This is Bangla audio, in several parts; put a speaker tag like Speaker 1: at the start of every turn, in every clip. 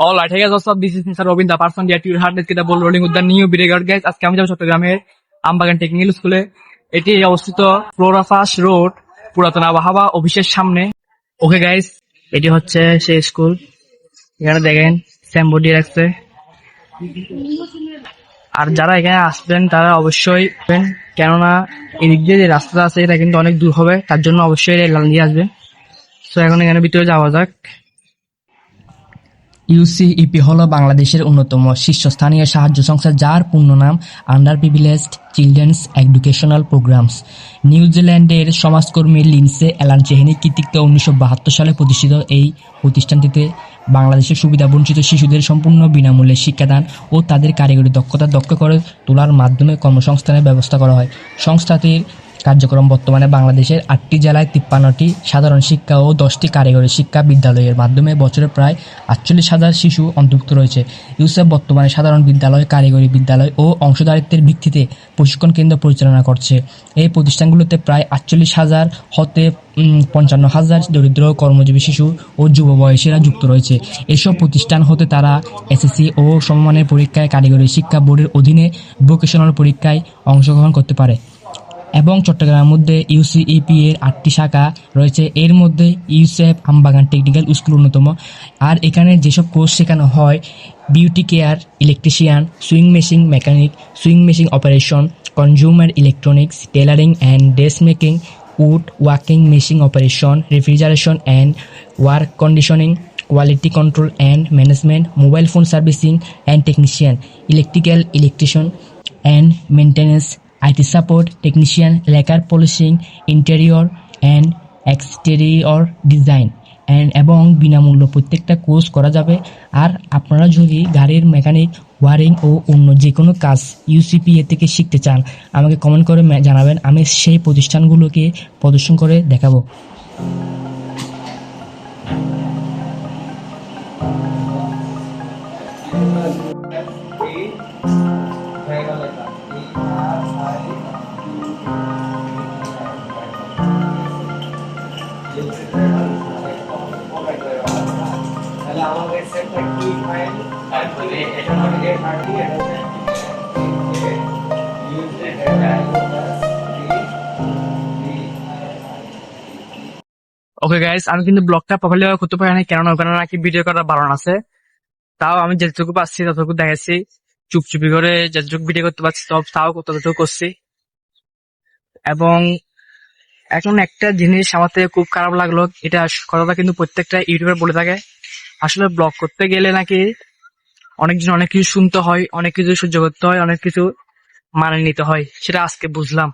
Speaker 1: What's up? This is Mr. Robin, the person that you heard the ball rolling with the new Biregard guys. আজকে আমি যাব চট্টগ্রামের আমবাগান টেকনিক্যাল স্কুলে এটি অবস্থিত ফ্লোরাফাস রোড পুরাতন আবহাওয়া অফিসের সামনে। ওকে গাইস এটি হচ্ছে সেই স্কুল এখানে দেখেন স্যাম্বো দিয়ে রাখছে। আর যারা এখানে আসবেন তারা অবশ্যই কেননা এদিক দিয়ে যে রাস্তাটা আছে এটা কিন্তু অনেক দূর হবে। তার জন্য অবশ্যই লাল দিয়ে আসবেন তো এখন এখানে ভিতরে যাওয়া যাক।
Speaker 2: ইউসিইপি হল বাংলাদেশের অন্যতম শীর্ষস্থানীয় সাহায্য সংস্থা যার পূর্ণ নাম under privileged children's educational programmes. নিউজিল্যান্ডের সমাজকর্মী লিন্সে অ্যালান চেহেনি কৃতিত্ব উনিশশো বাহাত্তর সালে প্রতিষ্ঠিত এই প্রতিষ্ঠানটিতে বাংলাদেশের সুবিধাবঞ্চিত শিশুদের সম্পূর্ণ বিনামূল্যে শিক্ষাদান ও তাদের কারিগরি দক্ষতা দক্ষ করে তোলার মাধ্যমে কর্মসংস্থানের ব্যবস্থা করা হয়। সংস্থাটির কার্যক্রম বর্তমানে বাংলাদেশের আটটি জেলায় তিপ্পান্নটি সাধারণ শিক্ষা ও দশটি কারিগরি শিক্ষা বিদ্যালয়ের মাধ্যমে বছরে প্রায় আটচল্লিশ হাজার শিশু অন্তর্ভুক্ত রয়েছে। ইউসেফ বর্তমানে সাধারণ বিদ্যালয়, কারিগরি বিদ্যালয় ও অংশদারিত্বের ভিত্তিতে প্রশিক্ষণ কেন্দ্র পরিচালনা করছে। এই প্রতিষ্ঠানগুলোতে প্রায় আটচল্লিশ হাজার হতে পঞ্চান্ন হাজার দরিদ্র কর্মজীবী শিশু ও যুব বয়সীরা যুক্ত রয়েছে। এসব প্রতিষ্ঠান হতে তারা এসএসসি ও সমমানের পরীক্ষায় কারিগরি শিক্ষা বোর্ডের অধীনে ভোকেশনাল পরীক্ষায় অংশগ্রহণ করতে পারে। এবং চট্টগ্রামের মধ্যে ইউসিইপি এর আটটি শাখা রয়েছে। এর মধ্যে ইউসেফ আমবাগান টেকনিক্যাল স্কুল অন্যতম। আর এখানে যেসব কোর্স শেখানো হয়, beauty care, electrician, sewing machine mechanic, sewing machine operation, consumer electronics, tailoring and dress making, wood working machine operation, refrigeration and work conditioning, quality control and management, mobile phone servicing and technician, electrical electrician and maintenance IT support technician lacquer polishing interior and exterior design and এবং বিনামূল্য প্রত্যেকটা কোর্স করা যাবে। আর আপনারা যদি গাড়ির মেকানিক ওয়ারিং ও অন্য যে কোনো কাজ ইউসিপি এ থেকে শিখতে চান, আমাকে কমেন্ট করে জানাবেন। আমি সেই প্রতিষ্ঠানগুলোকে প্রদর্শন করে দেখাবো।
Speaker 1: ওকে গাইস আমি কিন্তু ব্লগটা প্রপারলি করতে পারি না কেননা ওখানে নাকি ভিডিও করার বারণ আছে। তাও আমি যেটুকু পাচ্ছি, ততটুকু দেখাচ্ছি চুপচুপি করে যেটুকু ভিডিও করতে পারছি, সব তাও ততটুকু করছি। এবং এখন একটা জিনিস আমার থেকে খুব খারাপ লাগল, এটা কথাটা কিন্তু প্রত্যেকটা ইউটিউবার বলে থাকে। আসলে ব্লগ করতে গেলে নাকি অনেকজন অনেক কিছু শুনতে হয়, অনেক কিছু সহ্য করতে হয়, অনেক কিছু মানে নিতে হয়, সেটা আজকে বুঝলাম।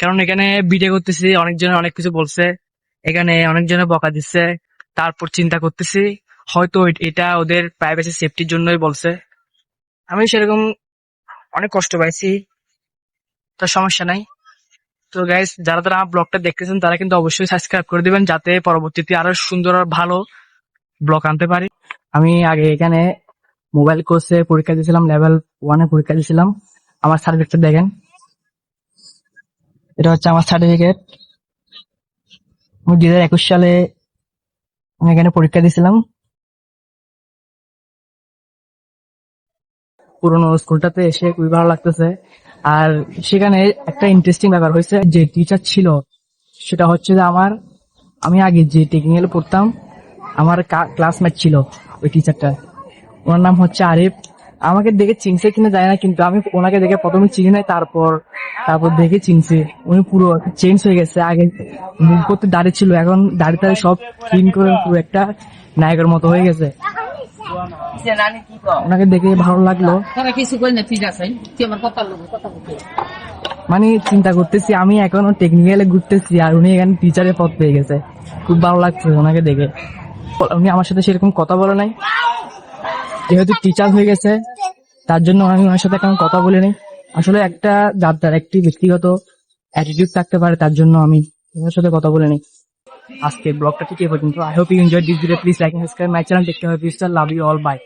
Speaker 1: কারণ এখানে ভিডিও করতেছি, অনেকজন অনেক কিছু বলছে, এখানে অনেকজনে বকা দিচ্ছে, তারপর চিন্তা করতেছি, হয়তো এটা ওদের প্রাইভেসি সেফটির জন্যই বলছে। আমি সেরকম অনেক কষ্ট পাইছি, তো সমস্যা নাই। তো গাইস যারা আমার ব্লগটা দেখতেছেন, তারা কিন্তু অবশ্যই সাবস্ক্রাইব করে দিবেন, যাতে পরবর্তীতে আরও সুন্দর আর ভালো ব্লগ আনতে পারি। আমি আগে এখানে মোবাইল কোর্সে পরীক্ষা দিয়েছিলাম লেভেল ওয়ানে পরীক্ষা দিয়েছিলাম। আমার সার্টিফিকেট দেখেন। এটা হচ্ছে আমার সার্টিফিকেট আমি দুই হাজার একুশ সালে আমি এখানে পরীক্ষা দিয়েছিলাম। পুরোনো স্কুলটাতে এসে খুবই ভালো লাগতেছে। আর সেখানে একটা ইন্টারেস্টিং ব্যাপার হয়েছে, যে টিচার ছিল, সেটা হচ্ছে যে আমার, আমি আগে যে টেকনিক্যাল পড়তাম, আমার ক্লাসমেট ছিল ওই টিচারটা ওনার নাম হচ্ছে আরিফ। আমাকে দেখে চিনছে কিনা যায় না, কিন্তু আমি ওনাকে দেখে প্রথমে চিনি নাই, তারপর তারপর দেখে চিনছি। উনি পুরো চেঞ্জ হয়ে গেছে, আগে মুখ করতে দাঁড়িয়ে ছিল, এখন দাঁড়িয়ে দাঁড়িয়ে সব ক্লিন করে পুরো একটা নায়কের মতো হয়ে গেছে। ওনাকে দেখে ভালো লাগল।
Speaker 3: তারা কিছু করে না ঠিক আছে তুই আমার কথা কথা
Speaker 1: মানে চিন্তা করতেছি আমি এখনও টেকনিক্যালে ঘুরতেছি আর উনি এখানে টিচারের পদ পেয়ে গেছে। খুব ভালো লাগছে ওনাকে দেখে। উনি আমার সাথে সেরকম কথা বলে নাই। যেহেতু টিচার হয়ে গেছে তার জন্য আমি ওনার সাথে এখন কথা বলিনি আসলে একটা যার একটি ব্যক্তিগত অ্যাটিটিউড থাকতে পারে তার জন্য আমি ওনার সাথে কথা বলিনি আজকে ব্লগটা ঠিক এই পর্যন্ত। I hope you enjoy this video please like and subscribe my channel দেখতে হবে please love you all bye